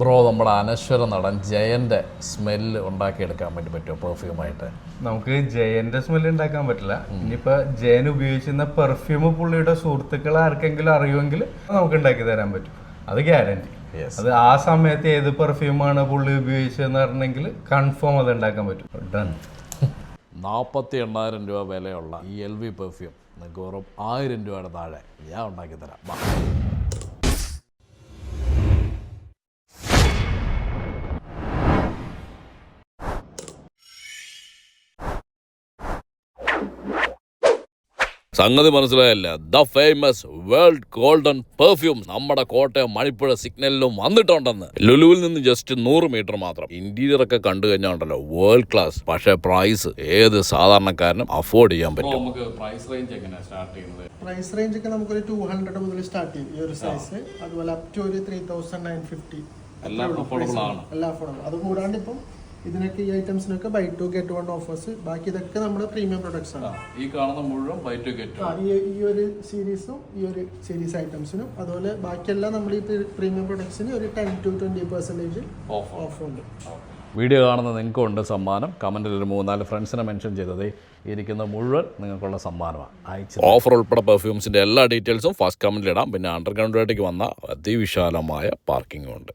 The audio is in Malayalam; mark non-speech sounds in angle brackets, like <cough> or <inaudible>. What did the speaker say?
ബ്രോ നമ്മുടെ അനശ്വര നടൻ ജയന്റെ സ്മെല്ല് ഉണ്ടാക്കിയെടുക്കാൻ വേണ്ടി പറ്റുമോ? പെർഫ്യൂമായിട്ട് നമുക്ക് ജയന്റെ സ്മെല്ല് ഉണ്ടാക്കാൻ പറ്റില്ല. ഇനിയിപ്പോ ജയൻ ഉപയോഗിച്ചിരുന്ന പെർഫ്യൂം പുള്ളിയുടെ സുഹൃത്തുക്കൾ ആർക്കെങ്കിലും അറിയുമെങ്കിൽ നമുക്ക് ഉണ്ടാക്കി തരാൻ പറ്റും. അത് ഗ്യാരണ്ടി അത് ആ സമയത്ത് ഏത് പെർഫ്യൂമാണ് പുള്ളി ഉപയോഗിച്ചതെന്ന് പറഞ്ഞെങ്കിൽ കൺഫേം അത് ഉണ്ടാക്കാൻ പറ്റും. ഡൺ <laughs> നാൽപ്പത്തി എണ്ണായിരം രൂപ വിലയുള്ള ഈ എൽ വി പെർഫ്യൂം നിങ്ങൾക്ക് വെറും ആയിരം രൂപയുടെ താഴെ ഞാൻ ഉണ്ടാക്കി തരാം. സംഗതി മനസ്സിലായല്ല. The famous world golden perfume നമ്മുടെ കോട്ടയം മണിപ്പുഴ സിഗ്നലിലും വന്നിട്ടുണ്ടെന്ന്. ലുലുവിൽ നിന്ന് ജസ്റ്റ് നൂറ് മീറ്റർ മാത്രം. ഇന്റീരിയർ ഒക്കെ കണ്ടു കഴിഞ്ഞാൽ ഉണ്ടല്ലോ വേൾഡ് ക്ലാസ് പക്ഷേ പ്രൈസ് ഏത് സാധാരണക്കാരനും അഫോർഡ് ചെയ്യാൻ പറ്റും. നമുക്ക് പ്രൈസ് റേഞ്ച് എങ്ങനെയാണ് സ്റ്റാർട്ട് ചെയ്യുന്നത്? പ്രൈസ് റേഞ്ച് ഒക്കെ നമുക്കൊരു ടു ഹൺഡ്രഡ് മുതൽ സ്റ്റാർട്ട് ചെയ്യും. ഈ ഒരു സൈസ് അതുപോലെ അപ് ടു ഒരു ത്രീ തൗസൻഡ് നയൻ ഫിഫ്റ്റി എല്ലാം ആണ്. എല്ലാം അഫോർഡബിൾ അത് കൂടാണ്ട് ഇപ്പം ഇതിനൊക്കെ ഈ ഐറ്റംസിനൊക്കെ buy two get one offers ബാക്കി ഇതൊക്കെ നമ്മുടെ പ്രീമിയം പ്രൊഡക്ട്സ് ആണ്. ഈ കാണുന്ന മുഴുവൻ ബൈ ടു ഗെറ്റ് ആ, ഈ ഈ ഒരു സീരീസും ഈ ഒരു സീരീസ് ഐറ്റംസിനും അതുപോലെ ബാക്കിയെല്ലാം നമ്മൾ ഈ പ്രീമിയം പ്രൊഡക്ട്സിന് ഒരു ten to twenty percentage off off ഉണ്ട്. വീഡിയോ കാണുന്ന നിങ്ങൾക്കും ഉണ്ട് സമ്മാനം. കമന്റിൽ ഒരു മൂന്നാൽ ഫ്രണ്ട്സിനെ മെൻഷൻ ചെയ്തത് ഇരിക്കുന്ന മുഴുവൻ നിങ്ങൾക്കുള്ള സമ്മാനമാണ്. അയച്ചു ഓഫർ ഉൾപ്പെടെ പെർഫ്യൂംസിന്റെ എല്ലാ ഡീറ്റെയിൽസും ഫസ്റ്റ് കമന്റിൽ ഇടാം. പിന്നെ അണ്ടർഗ്രൗണ്ടിലേക്ക് വന്ന അതിവിശാലമായ പാർക്കിംഗ് ഉണ്ട്.